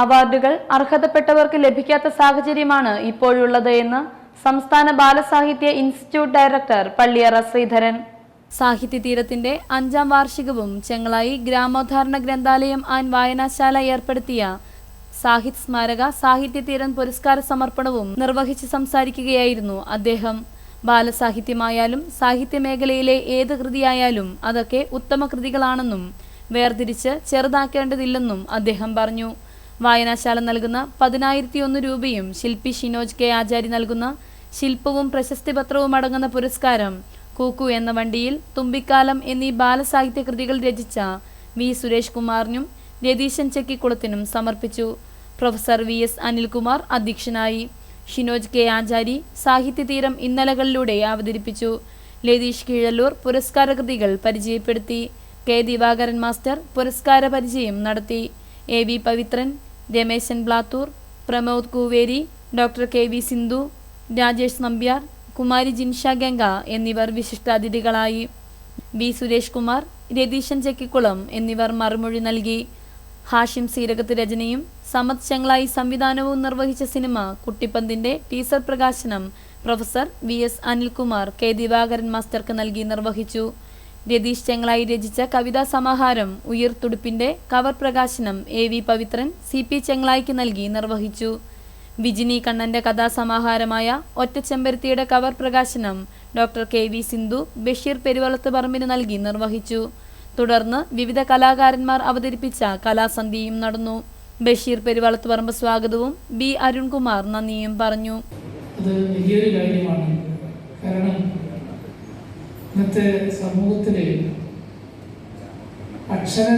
അവാർഡുകൾ അർഹതപ്പെട്ടവർക്ക് ലഭിക്കാത്ത സാഹചര്യമാണ് ഇപ്പോഴുള്ളത് എന്ന് സംസ്ഥാന ബാലസാഹിത്യ ഇൻസ്റ്റിറ്റ്യൂട്ട് ഡയറക്ടർ പള്ളിയറ ശ്രീധരൻ. സാഹിത്യ തീരത്തിന്റെ അഞ്ചാം വാർഷികവും ചെങ്ങളായി ഗ്രാമോദ്ധാരണ ഗ്രന്ഥാലയം ആൻഡ് വായനശാല ഏർപ്പെടുത്തിയ സാഹിത്യ സ്മാരക സാഹിത്യ തീരൻ പുരസ്കാര സമർപ്പണവും നിർവഹിച്ച് സംസാരിക്കുകയായിരുന്നു അദ്ദേഹം. ബാലസാഹിത്യമായാലും സാഹിത്യ മേഖലയിലെ ഏത് കൃതിയായാലും അതൊക്കെ ഉത്തമ കൃതികളാണെന്നും വേർതിരിച്ച് ചെറുതാക്കേണ്ടതില്ലെന്നും അദ്ദേഹം പറഞ്ഞു. വായനാശാല നൽകുന്ന പതിനായിരത്തി ഒന്ന് രൂപയും ശില്പി ഷിനോജ് കെ ആചാരി നൽകുന്ന ശില്പവും പ്രശസ്തി പത്രവും അടങ്ങുന്ന പുരസ്കാരം കൂക്കു എന്ന വണ്ടിയിൽ തുമ്പിക്കാലം എന്നീ ബാലസാഹിത്യ കൃതികൾ രചിച്ച വി സുരേഷ് കുമാറിനും രതീശൻ ചെക്കിക്കുളത്തിനും സമർപ്പിച്ചു. പ്രൊഫസർ വി എസ് അനിൽകുമാർ അധ്യക്ഷനായി. ഷിനോജ് കെ ആചാരി സാഹിത്യതീരം ഇന്നലകളിലൂടെ അവതരിപ്പിച്ചു. ലതീഷ് കീഴല്ലൂർ പുരസ്കാര കൃതികൾ പരിചയപ്പെടുത്തി. കെ ദിവാകരൻ മാസ്റ്റർ പുരസ്കാര പരിചയം നടത്തി. A V Pavithran Rameshan Blathur Pramod Kooveri doctor K V Sindhu Rajesh Nambiar Kumari Jinsha Ganga എന്നിവർ വിശിഷ്ടാതിഥികളായി. വി സുരേഷ് കുമാർ രതീശൻ ചെക്കിക്കുളം എന്നിവർ മറുമൊഴി നൽകി. ഹാഷിം സീരകത്ത് രചനയും സമത് ചെങ്ങളായി സംവിധാനവും നിർവഹിച്ച സിനിമ കുട്ടിപ്പന്തിന്റെ ടീസർ പ്രകാശനം professor V S Anilkumar K Divakaran മാസ്റ്റർക്ക് നൽകി നിർവഹിച്ചു. രതീഷ് ചെങ്ങളായി രചിച്ച കവിതാ സമാഹാരം ഉയർത്തുടുപ്പിന്റെ കവർ പ്രകാശനം A V Pavithran C P ചെങ്ങളായിക്ക് നൽകി നിർവഹിച്ചു. വിജിനി കണ്ണന്റെ കഥാസമാഹാരമായ ഒറ്റച്ചെമ്പരത്തിയുടെ കവർ പ്രകാശനം doctor K. V. Sindhu Basheer Peruvalathu പറമ്പിന് നൽകി നിർവഹിച്ചു. തുടർന്ന് വിവിധ കലാകാരന്മാർ അവതരിപ്പിച്ച കലാസന്ധ്യയും നടന്നു. ബഷീർ പെരുവളത്ത് പറമ്പ് സ്വാഗതവും ബി. അരുൺകുമാർ നന്ദിയും പറഞ്ഞു. വലിയൊരു കാരണം ഇന്നത്തെ സമൂഹത്തിൽ അക്ഷര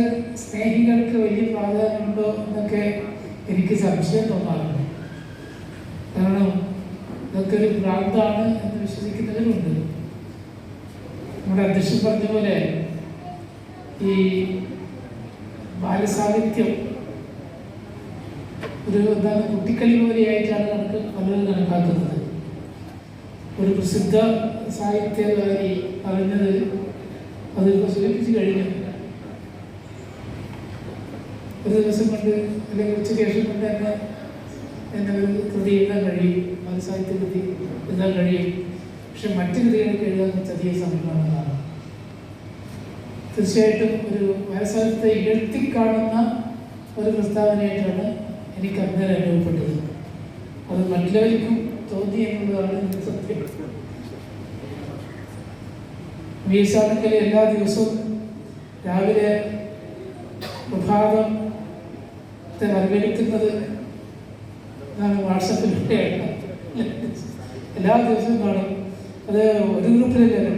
സ്നേഹികൾക്ക് വലിയ പ്രാധാന്യമുണ്ടോ എന്നൊക്കെ എനിക്ക് സംശയം തോന്നാറുണ്ട്. കാരണം ഇതൊക്കെ ഒരു ഭ്രാന്താണ് എന്ന് വിശ്വസിക്കുന്നവരുണ്ട്. നമ്മുടെ അധ്യക്ഷൻ പറഞ്ഞ പോലെ ഈ ബാലസാഹിത്യം ഒരു എന്താണ് കുട്ടിക്കളി പോലെയായിട്ടാണ് നമുക്ക് പലരും കണക്കാക്കുന്നത് ഒരു പ്രസിദ്ധ സാഹിത്യകാരി പറഞ്ഞത് അത് പ്രസംഗിച്ച് ഒരു ദിവസം കൊണ്ട് അല്ലെങ്കിൽ ഉച്ചയ്ക്ക് ശേഷം കൊണ്ട് തന്നെ എന്നെ ഒരു കൃതി എഴുതാൻ കഴിയും. മത്സാഹിത്യ കൃതി എഴുതാൻ കഴിയും. പക്ഷെ മറ്റു കൃതികളൊക്കെ എഴുതാൻ ചെറിയ സമയമാണെന്നാണ്. തീർച്ചയായിട്ടും ഒരു ബാലസാഹിത്യത്തെ ഇഴത്തിക്കാണുന്ന ഒരു പ്രസ്താവനയായിട്ടാണ് എനിക്ക് അന്നേരം അനുഭവപ്പെട്ടത്. അത് മറ്റുള്ളവർക്കും തോന്നി എന്നുള്ളതാണ് സത്യം. വീസാണെങ്കിൽ എല്ലാ ദിവസവും രാവിലെ പ്രഭാതത്തെ വരവേൽക്കുന്നത് ഞാൻ വാട്സപ്പിലൂടെയാണ്. എല്ലാ ദിവസവും കാണും. അത് ഒരു ഗ്രൂപ്പിലല്ല